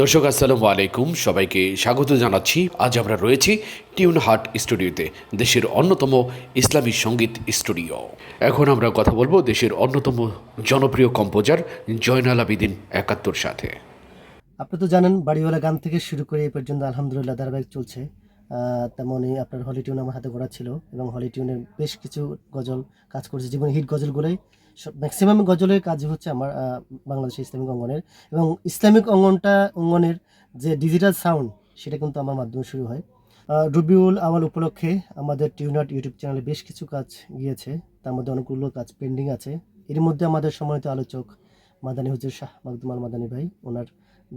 দর্শক, আসসালামু আলাইকুম। সবাইকে স্বাগত জানাচ্ছি। আজ আমরা রয়েছি টিউন হার্ট স্টুডিওতে, দেশের অন্যতম ইসলামী সংগীত স্টুডিও। এখন আমরা কথা বলব দেশের অন্যতম জনপ্রিয় কম্পোজার জয়নাল আবিদিন একাত্তর সাথে। আপনি তো জানেন, বাড়িওয়ালা গান থেকে শুরু করে এই পর্যন্ত আলহামদুলিল্লাহ ধারাবাহিক চলছে। তেমনই আপনার হলি টিউন আমার হাতে গড়া ছিল এবং হলি টিউনের বেশ কিছু গজল কাজ করছে। জীবনে হিট গজলগুলোই ম্যাক্সিমাম গজলের কাজ হচ্ছে আমার বাংলাদেশের ইসলামিক অঙ্গনের এবং ইসলামিক অঙ্গনটা, অঙ্গনের যে ডিজিটাল সাউন্ড সেটা কিন্তু আমার মাধ্যমে শুরু হয়। রবিউল আওয়াল উপলক্ষে আমাদের টিউনাট ইউটিউব চ্যানেলে বেশ কিছু কাজ গিয়েছে, তার মধ্যে অনেকগুলো কাজ পেন্ডিং আছে। এর মধ্যে আমাদের সম্মানিত আলোচক মাদানী হুজুর শাহ মাকদুমাল মাদানী ভাই, ওনার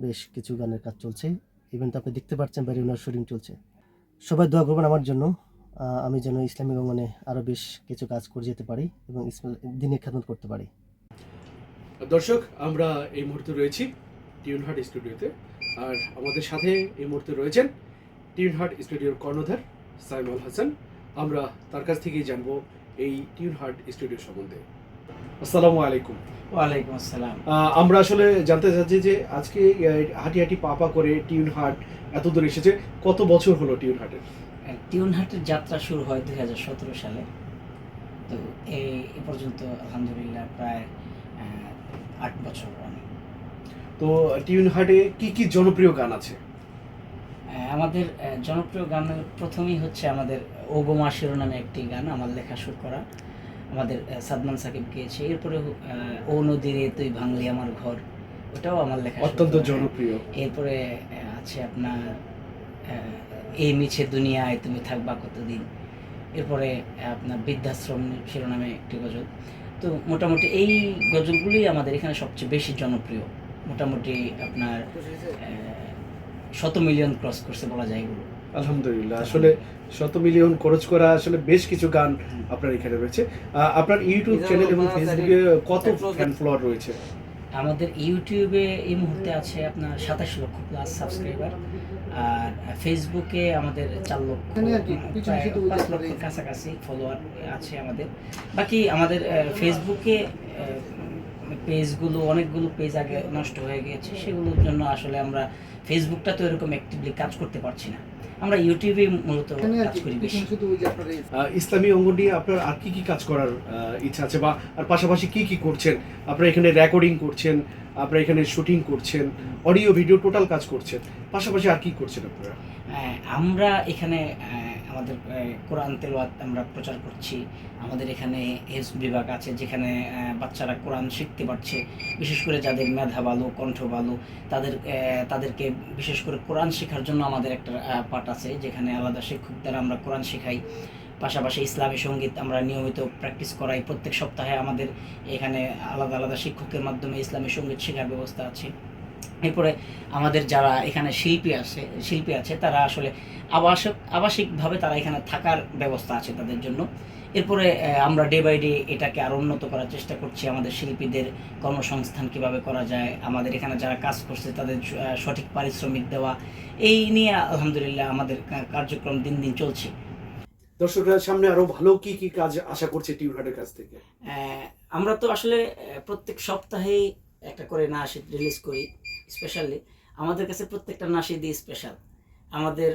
বেশ কিছু গানের কাজ চলছে। ইভেন তো আপনি দেখতে পাচ্ছেন বাইরে ওনার শুটিং চলছে। সবাই দোয়া করবেন আমার জন্য। আমি যেন ইসলামিক অঙ্গনে আরও বেশ কিছু কাজ করে যেতে পারি এবং দিনে খেদমত করতে পারি। দর্শক আমরা এই মুহূর্তে রয়েছি টিউন হার্ট স্টুডিওতে। আর আমাদের সাথে এই মুহূর্তে রয়েছেন টিউন হার্ট স্টুডিওর কর্ণধার সাইমুল হাসান। আমরা তার কাছ থেকেই জানব এই টিউন হার্ট স্টুডিও সম্বন্ধে। আসসালামু আলাইকুম। ওয়ালাইকুম আসসালাম। আমরা আসলে জানতে চাচ্ছি যে আজকে হাঁটি হাঁটি পাপা করে টিউন হার্ট এত দূর এসেছে। কত বছর হলো টিউন হার্টের টিউনহাটের যাত্রা শুরু হয় দুই হাজার সতেরো সালে। তো এই এ পর্যন্ত আলহামদুলিল্লাহ প্রায় আট বছর আমি তো টিউনহাটে কি কি জনপ্রিয় গান আছে? আমাদের জনপ্রিয় গানের প্রথমেই হচ্ছে আমাদের ওগোমা শিরোনামে একটি গান আমার লেখা সুর করা। আমাদের সাদমান সাকিব গিয়েছে। এরপরে ও নদীরে তুই ভাঙলি আমার ঘর ওটাও আমার লেখা অত্যন্ত জনপ্রিয়। এরপরে আছে আপনার এই মিছে দুনিয়ায় তুমি থাকবা কতদিন? এরপরে আপনার বৃদ্ধাশ্রম শিরোনামে একটি গজল। তো মোটামুটি এই গজলগুলি আমাদের এখানে সবচেয়ে বেশি জনপ্রিয়। মোটামুটি আপনার শত মিলিয়ন ক্রস করছে বলা যায় এগুলো। আলহামদুলিল্লাহ আসলে শত মিলিয়ন খরচ করা আসলে বেশ কিছু গান আপনার এখানে রয়েছে। আহ, আপনার ইউটিউব চ্যানেল এবং ফেসবুকে কত ফ্যান ফলোয়ার রয়েছে? আমাদের ইউটিউবে এই মুহূর্তে আছে আপনার সাতাশ লক্ষ প্লাস সাবস্ক্রাইবার আর ফেসবুকে আমাদের চার লক্ষ পাঁচ লক্ষের কাছাকাছি ফলোয়ার আছে আমাদের। বাকি আমাদের ফেসবুকে পেজগুলো অনেকগুলো পেজ আগে নষ্ট হয়ে গিয়েছে সেগুলোর জন্য আসলে আমরা ফেসবুকটা তো এরকম অ্যাক্টিভলি কাজ করতে পারছি না। আমরা ইউটিউবে মূলত কাজ করি বেশি। ইসলামী অঙ্গ নিয়ে আপনার আর কি কি কাজ করার ইচ্ছা আছে বা আর পাশাপাশি কি কি করছেন? আপনারা এখানে রেকর্ডিং করছেন আপনারা এখানে শুটিং করছেন অডিও ভিডিও টোটাল কাজ করছেন পাশাপাশি আর কি করছেন আপনারা? আহ, আমরা এখানে আমাদের কোরআন তেলাওয়াত আমরা প্রচার করছি। আমাদের এখানে হেলথ বিভাগ আছে যেখানে বাচ্চারা কোরআন শিখতে পারছে। বিশেষ করে যাদের মেধা ভালো, কণ্ঠ ভালো, তাদের তাদেরকে বিশেষ করে কোরআন শেখার জন্য আমাদের একটা পাঠ আছে যেখানে আলাদা শিক্ষক দ্বারা আমরা কোরআন শেখাই। পাশাপাশি ইসলামী সংগীত আমরা নিয়মিত প্র্যাকটিস করাই। প্রত্যেক সপ্তাহে আমাদের এখানে আলাদা আলাদা শিক্ষকের মাধ্যমে ইসলামী সংগীত শেখার ব্যবস্থা আছে। এরপরে আমাদের যারা এখানে শিল্পী আছে শিল্পী আছে তারা আসলে আবাসক আবাসিকভাবে তারা এখানে থাকার ব্যবস্থা আছে তাদের জন্য। এরপরে আমরা ডে বাই ডে এটাকে আরও উন্নত করার চেষ্টা করছি। আমাদের শিল্পীদের কর্মসংস্থান কীভাবে করা যায় আমাদের এখানে যারা কাজ করছে তাদের সঠিক পারিশ্রমিক দেওয়া এই নিয়ে আলহামদুলিল্লাহ আমাদের কার্যক্রম দিন দিন চলছে। দর্শকরা সামনে আরও ভালো কি কি কাজ আশা করছে টিউন হার্টের কাছ থেকে? আমরা তো আসলে প্রত্যেক সপ্তাহেই একটা করে নাশিদ রিলিজ করি। স্পেশালি আমাদের কাছে প্রত্যেকটা নাশিদই স্পেশাল আমাদের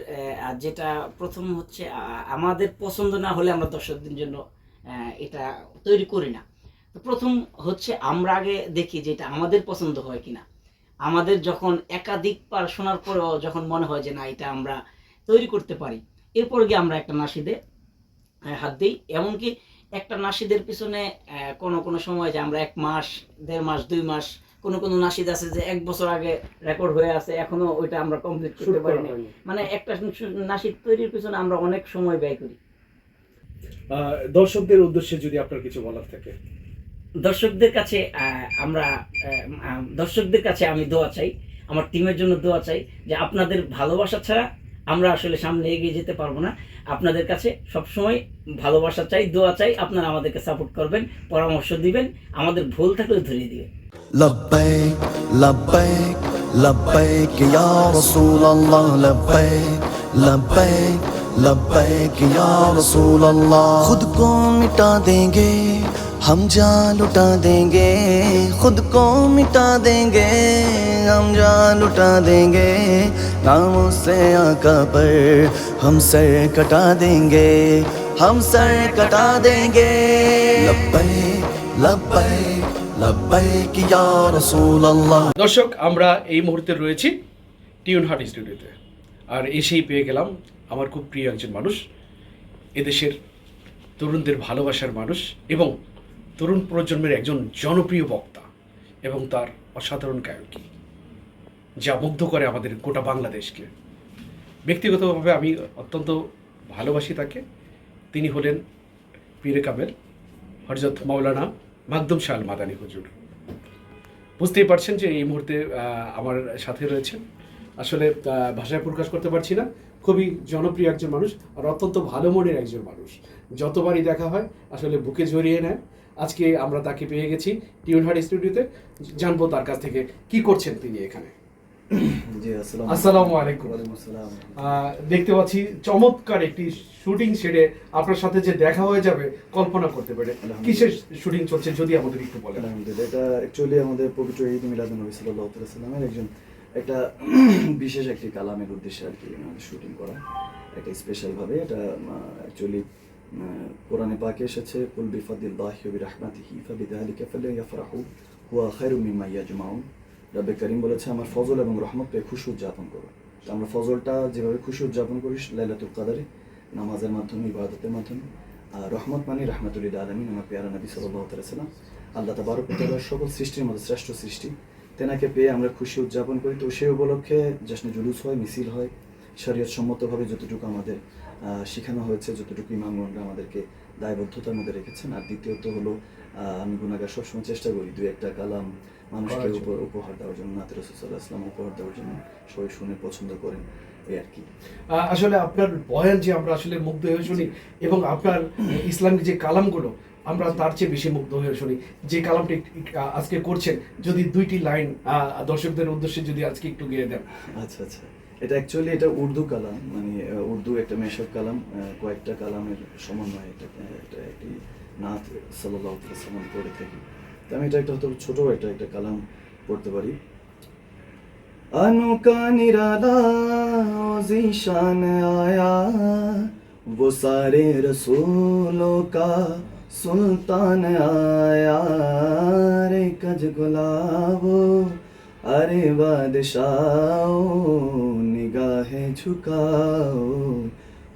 যেটা প্রথম হচ্ছে আমাদের পছন্দ না হলে আমরা দর্শকদের জন্য এটা তৈরি করি না। তো প্রথম হচ্ছে আমরা আগে দেখি যে এটা আমাদের পছন্দ হয় কিনা। আমাদের যখন একাধিক পার শোনার পরেও যখন মনে হয় যে না, এটা আমরা তৈরি করতে পারি, এরপর গিয়ে আমরা একটা নাশিদে হাত দিই। এমনকি একটা নাসিদের পিছনে কোনো কোনো সময় যে আমরা এক মাস, দেড় মাস, দুই মাস কোনো কোনো নাসিদ আছে যে এক বছর আগে রেকর্ড হয়ে আছে এখনও ওইটা আমরা কমপ্লিট করতে করা পারিনি। মানে একটা নাসিদ তৈরির পিছনে আমরা অনেক সময় ব্যয় করি। আহ, দর্শকদের উদ্দেশ্যে যদি আপনার কিছু বলার থাকে। দর্শকদের কাছে আমরা দর্শকদের কাছে আমি দোয়া চাই আমার টিমের জন্য দোয়া চাই যে আপনাদের ভালোবাসা ছাড়া আমরা আসলে সামনে এগিয়ে যেতে পারব না। আপনাদের কাছে সবসময় ভালোবাসা চাই দোয়া চাই আপনারা আমাদেরকে সাপোর্ট করবেন পরামর্শ দিবেন আমাদের ভুল থাকলে ধরিয়ে দিবেন। لبیک لبیک لبیک یا رسول اللہ، لبیک لبیک لبیک یا رسول اللہ۔ خود کو مٹا دیں گے، ہم جان لٹا دیں گے۔ خود کو مٹا دیں گے، ہم جان لٹا دیں گے۔ ناموں سے آقا پر ہم سر کٹا دیں گے، ہم سر کٹا دیں گے۔ لبیک لبیک দর্শক, আমরা এই মুহূর্তে রয়েছি টিউন হার্ট স্টুডিওতে আর এসেই পেয়ে গেলাম আমার খুব প্রিয় একজন মানুষ, এদেশের তরুণদের ভালোবাসার মানুষ এবং তরুণ প্রজন্মের একজন জনপ্রিয় বক্তা এবং তার অসাধারণ গায়কী, যা মুগ্ধ করে আমাদের গোটা বাংলাদেশকে। ব্যক্তিগতভাবে আমি অত্যন্ত ভালোবাসি তাকে। তিনি হলেন পীরে কামেল, হরজত মাওলানা মাকদুম শাল মাদানী হুজুর। বুঝতেই পারছেন যে এই মুহূর্তে আমার সাথে রয়েছেন। আসলে ভাষায় প্রকাশ করতে পারছি না। খুবই জনপ্রিয় একজন মানুষ আর অত্যন্ত ভালো মনের একজন মানুষ। যতবারই দেখা হয়, আসলে বুকে জড়িয়ে নেয়। আজকে আমরা তাকে পেয়ে গেছি টিউনহাট স্টুডিওতে। জানব তার কাছ থেকে কি করছেন তিনি এখানে। আসসালাম আলাইকুম। দেখতে পাচ্ছি চমৎকার একটি শুটিং সেরে আপনার সাথে যে দেখা হয়ে যাবে কল্পনা করতে পারে। কিসের শুটিং চলছে যদি আমাদের একটু বলেন। এটা অ্যাকচুয়ালি আমাদের পবিত্র ঈদ নবী সাল্লাল্লাহু আলাইহি সাল্লামের একজন একটা বিশেষ একটি কালামের উদ্দেশ্যে আর কি শুটিং করা। একটা স্পেশাল ভাবে এটা অ্যাকচুয়ালি কোরআনে পাকে এসেছে কুল বিফাদিল্লাহি ওয়া বিরহমাতিহি ফাবিযালিকা ফালইফরাহু হুয়া খায়রুম মিম্মা ইয়াজমাউন। রব্বে করিম বলেছে, আমার ফজল এবং রহমত পেয়ে খুশি উদযাপন করো। আমরা ফজলটা যেভাবে খুশি উদযাপন করি, লাইলাতুল কাদারে, নামাজের মাধ্যমে, ইবাদতের মাধ্যমে, আর রহমত মানে রহমাতুল্লিল আলমিন, আমার পেয়ারা নবী সাল্লাহ সাল্লাম আল্লাহ তাবারক তাআলার সকল সৃষ্টির মধ্যে শ্রেষ্ঠ সৃষ্টি। তেনাকে পেয়ে আমরা খুশি উদযাপন করি। তো সেই উপলক্ষে জশ্নে জুলুস হয়, মিছিল হয়। শরীয়ত সম্মতভাবে যতটুকু আমাদের শেখানো হয়েছে, যতটুকু ইমামগণরা আমাদেরকে দায়বদ্ধতার মধ্যে রেখেছেন। আর দ্বিতীয়ত হলো আমি গুণাগার সবসময় চেষ্টা করি দু একটা কালাম মানুষকে উপর উপহার দেওয়ার জন্য নাতে রসুল্লাহ ইসলাম উপহার দেওয়ার জন্য সবাই শুনে পছন্দ করেন এই আর কি। আসলে আপনার বয়ান যে আমরা আসলে মুগ্ধ হয়ে শুনি এবং আপনার ইসলামিক যে কালামগুলো আমরা তার চেয়ে বেশি মুগ্ধ হয়ে শুনি। যে কালামটি আজকে করছেন যদি দুইটি লাইন আহ, দর্শকদের উদ্দেশ্যে যদি আজকে একটু গিয়ে দেন। আচ্ছা আচ্ছা। এটা অ্যাকচুয়ালি এটা উর্দু কালাম মানে উর্দু একটা মেশক কালাম কয়েকটা কালামের সমন্বয় এটা একটি নাথ সাল্লাহ করে থাকি। আমি এটা একটা হয়তো ছোট একটা একটা কালাম পড়তে পারি अनु का निराला जीशान आया वो सारे रसूलों का सुल्तान आया रे कज गुलाबो अरे बादशाओ निगाहें झुकाओ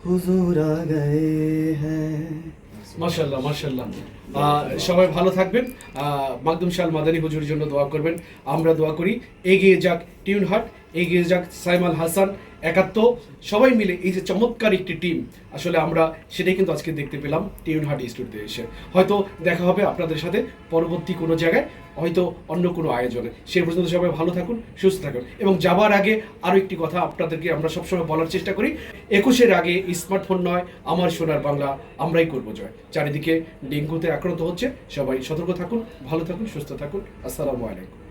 हुजूर आ गए हैं মাশাল্লাহ মাশাল্লাহ সবাই ভালো থাকবেন। মাকদুম শাল মাদানী হুজুরের জন্য দোয়া করবেন। আমরা দোয়া করি, এগিয়ে যাক টিউন হাট এগিয়ে যাক সাইমাল হাসান। একাত্ম সবাই মিলে এই যে চমৎকার একটি টিম আসলে আমরা সেটাই কিন্তু আজকে দেখতে পেলাম টিউন হাট স্টুডিওতে এসে। হয়তো দেখা হবে আপনাদের সাথে পরবর্তী কোনো জায়গায়, হয়তো অন্য কোনো আয়োজনে। সেই পর্যন্ত সবাই ভালো থাকুন, সুস্থ থাকুন। এবং যাবার আগে আরও একটি কথা আপনাদেরকে আমরা সবসময় বলার চেষ্টা করি, একুশের আগে স্মার্টফোন নয়, আমার সোনার বাংলা, আমরাই করব জয়। চারিদিকে ডেঙ্গুতে আক্রান্ত হচ্ছে, সবাই সতর্ক থাকুন, ভালো থাকুন, সুস্থ থাকুন। আসসালামু আলাইকুম।